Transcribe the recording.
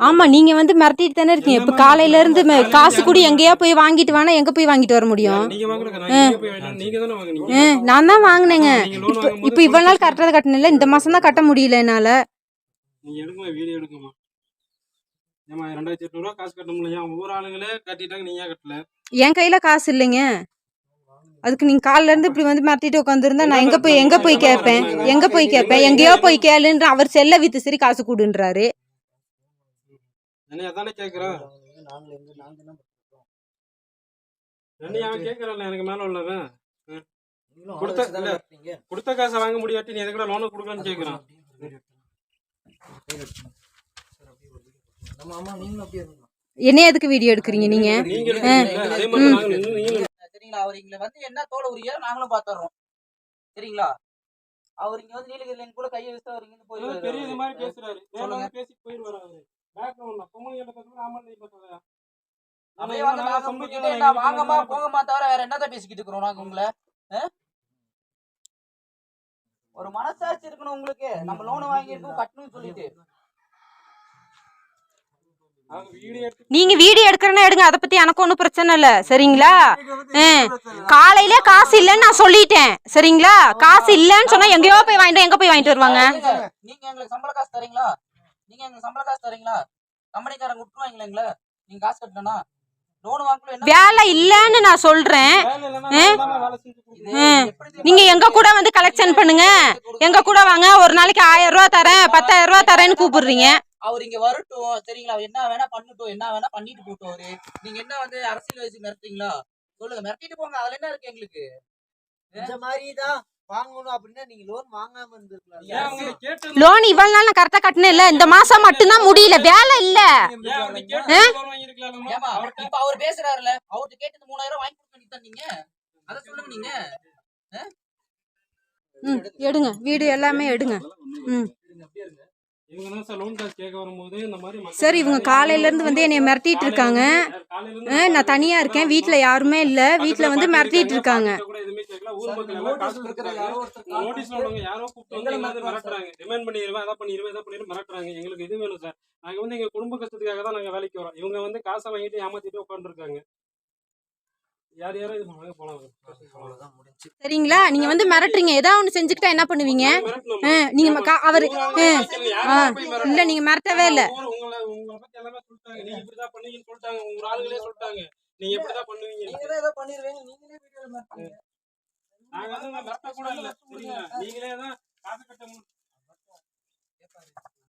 ஆமா நீங்க வந்து மிரட்டிட்டு தானே இருக்கீங்க. இப்ப காலையில இருந்து ம- காசு கூட எங்கேயா போய் வாங்கிட்டு வானா? எங்க போய் வாங்கிட்டு வர முடியும்? நான் தானே வாங்குனீங்க? ஆ, நான் தான் வாங்கினேங்க. நீங்க loan இப்ப இப்ப இவ்வளவு நாள் கட்டுறது கட்டணில்ல இந்த மாசம் தான் கட்ட முடியல என்னால. என் கையில காசு இல்லைங்க. அதுக்கு நீங்க காலைல இருந்து இப்படி வந்து மிரட்டிட்டு உட்காந்துருந்தா நான் எங்க போய் எங்க போய் கேட்பேன் எங்க போய் கேட்பேன் எங்கேயோ போய் கேளுன்ற அவர் செல்ல வித்து சரி காசு கொடுன்றாரு. என்ன அதானே கேக்குறேன் என்ன அவன் கேக்குறான்ல எனக்கு மேல உள்ளவன். கொடுத்த- இல்ல. கொடுத்த காசை வாங்க முடியாட்டி நீ எதுக்கு லோனை கொடுக்கலான்னு கேக்குறான். என்னைய எதுக்கு வீடியோ எடுக்கிறீங்க நீங்க? சரிங்களா அவர் இங்க வந்து என்ன தோலை உரியாரு நாங்களும் பாத்துறோம். சரிங்களா? அவர் இங்க வந்து நீலகிரில கூட கையை வச்சு அவர் இங்க ஏதோ பெரிய இது மாதிரி போய் பேசுறாரு பேசிட்டு போயிடுவாரு அவரு. அப்படியே வந்து நாங்க உங்ககிட்ட என்ன வாங்கம்மா போங்கம்மா தவிர வேற என்னதான் பேசிக்கிட்டு இருக்கிறோம் நாங்க உங்களை? ஒரு மனசாட்சி இருக்கணும் உங்களுக்கு. நம்ம லோன் வாங்கியிருக்கோம் கட்டணும்னு சொல்லிட்டு. நீங்க வீடியோ எடுக்கிறேன்னா எடுங்க. அதை பத்தி எனக்கு ஒன்றும் பிரச்சனை இல்லை. சரிங்களா? காலையில காசு இல்லைன்னு நான் சொல்லிட்டேன். சரிங்களா? காசு இல்லைன்னு சொன்னா எங்கேயோ போய் வாங்கிட்டு எங்க போய் வாங்கிட்டு வருவாங்க? நீங்க எங்களுக்கு சம்பள காசு தரீங்களா? நீங்க எங்களுக்கு சம்பள காசு தரீங்களா? கம்பெனிக்காரங்க விட்டுருவாங்களா நீங்க காசு கட்டணும்னா? வேலை இல்லைன்னு நான் சொல்றேன்? நீங்க எங்க கூட வந்து கலெக்ஷன் பண்ணுங்க. எங்க கூட வாங்க. ஒரு நாளைக்கு ஆயிரம் ரூபாய் தரேன் பத்தாயிரம் ரூபாய் தரேன்னு கூப்பிடுறீங்க. அவர் இங்க வரட்டும். சரிங்களா அவர் என்ன வேணா பண்ணட்டும். என்ன வேணா பண்ணிட்டு போட்டோம் அவரு நீங்க என்ன வந்து அரசியல் வச்சு மிரட்டுறீங்களா? சொல்லுங்க. மிரட்டிட்டு போங்க. அதுல என்ன இருக்கு எங்களுக்கு? இந்த மாதிரி தான் வாங்கணும் அப்படின்னா நீங்க லோன் வாங்காம இருந்திருக்கலாம். லோன் இவ்வளவு நாள் கரெக்டா கட்டினேன் இல்ல. இந்த மாசம் மட்டும்தான் முடியல. வேலை இல்ல. இப்ப அவர் பேசுறாருல. அவர்கிட்ட கேட்டு இந்த மூணாயிரம் வாங்கி கொடுக்க நீங்க. அத சொல்லுங்க நீங்க. ம் எடுங்க. வீடு எல்லாமே எடுங்க. ம். இவங்க தான் சார் loan காசு கேட்க வரும்போது இந்த மாதிரி மக்கள் சரி இவங்க காலையில இருந்து வந்து என்னைய மிரட்டிட்டு இருக்காங்க. நான் தனியா இருக்கேன். வீட்ல யாருமே இல்ல. வீட்ல வந்து மிரட்டிட்டு இருக்காங்க. நோட்டீஸ்ல உள்ளவங்க யாரோ கூப்பிட்டு வந்து எங்களை வந்து மிரட்டுறாங்க டிமாண்ட் பண்ணிடுவேன் அதை பண்ணிடுவேன் இதை பண்ணிடுவேன் மிரட்டுறாங்க. எங்களுக்கு இது வேணும் சார். நாங்க வந்து எங்க குடும்ப கஷ்டத்துக்காக தான் நாங்க வேலைக்கு வரோம். இவங்க வந்து காசை வாங்கிட்டு ஏமாத்திட்டு உட்காந்துருக்காங்க யார் யாரும் இது வாங்க போலாம் அவ்வளவுதான் முடிஞ்சு சரிங்களா? நீங்க வந்து மிரட்டுறீங்க. ஏதாவது ஒண்ணு செஞ்சுக்கிட்டா என்ன பண்ணுவீங்க? ஆ, நீங்க அவரு ஆ, இல்ல நீங்க மிரட்டவே இல்ல. உங்களை உங்களை பத்தி எல்லாமே சொல்லிட்டாங்க. நீங்க இப்படிதான் பண்ணுவீங்கன்னு சொல்லிட்டாங்க. உங்க ஆளுங்களே சொல்லிட்டாங்க. நீங்க இப்படிதான் பண்ணுவீங்க நீங்களே ஏதோ பண்ணிருவீங்க நீங்களே வீடியோல மிரட்டுறீங்க. நாங்க வந்து மிரட்ட கூட இல்ல சரிங்களா? நீங்களே தான் காசு கட்ட